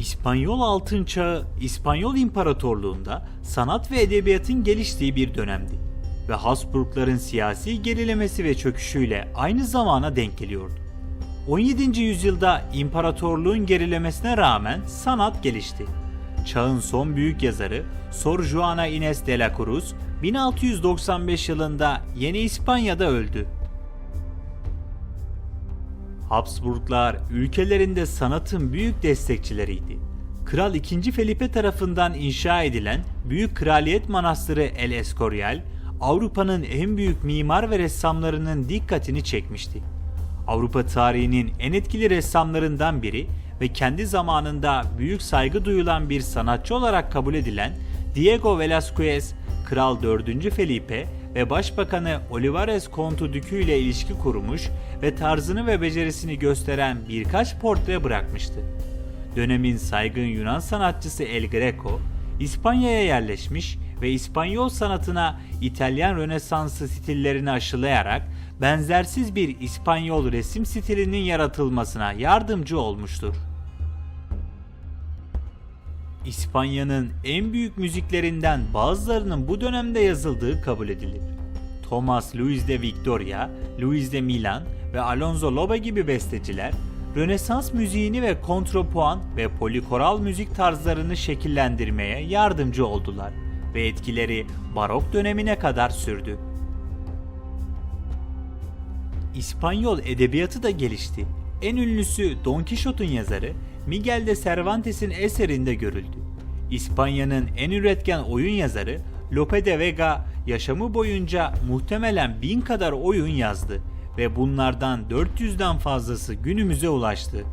İspanyol Altın Çağı, İspanyol İmparatorluğunda sanat ve edebiyatın geliştiği bir dönemdi ve Habsburgların siyasi gerilemesi ve çöküşüyle aynı zamana denk geliyordu. 17. yüzyılda imparatorluğun gerilemesine rağmen sanat gelişti. Çağın son büyük yazarı Sor Juana Inés de la Cruz 1695 yılında Yeni İspanya'da öldü. Habsburglar ülkelerinde sanatın büyük destekçileriydi. Kral II. Felipe tarafından inşa edilen Büyük Kraliyet Manastırı El Escorial, Avrupa'nın en büyük mimar ve ressamlarının dikkatini çekmişti. Avrupa tarihinin en etkili ressamlarından biri ve kendi zamanında büyük saygı duyulan bir sanatçı olarak kabul edilen Diego Velázquez, Kral 4. Felipe ve Başbakanı Olivares Kontu Dükü ile ilişki kurmuş ve tarzını ve becerisini gösteren birkaç portre bırakmıştı. Dönemin saygın Yunan sanatçısı El Greco, İspanya'ya yerleşmiş ve İspanyol sanatına İtalyan Rönesansı stillerini aşılayarak benzersiz bir İspanyol resim stilinin yaratılmasına yardımcı olmuştur. İspanya'nın en büyük müziklerinden bazılarının bu dönemde yazıldığı kabul edilir. Thomas Luis de Victoria, Luis de Milan ve Alonso Loba gibi besteciler, Rönesans müziğini ve kontrapuan ve polikoral müzik tarzlarını şekillendirmeye yardımcı oldular ve etkileri barok dönemine kadar sürdü. İspanyol edebiyatı da gelişti. En ünlüsü Don Quixote'un yazarı Miguel de Cervantes'in eserinde görüldü. İspanya'nın en üretken oyun yazarı Lope de Vega yaşamı boyunca muhtemelen bin kadar oyun yazdı ve bunlardan 400'den fazlası günümüze ulaştı.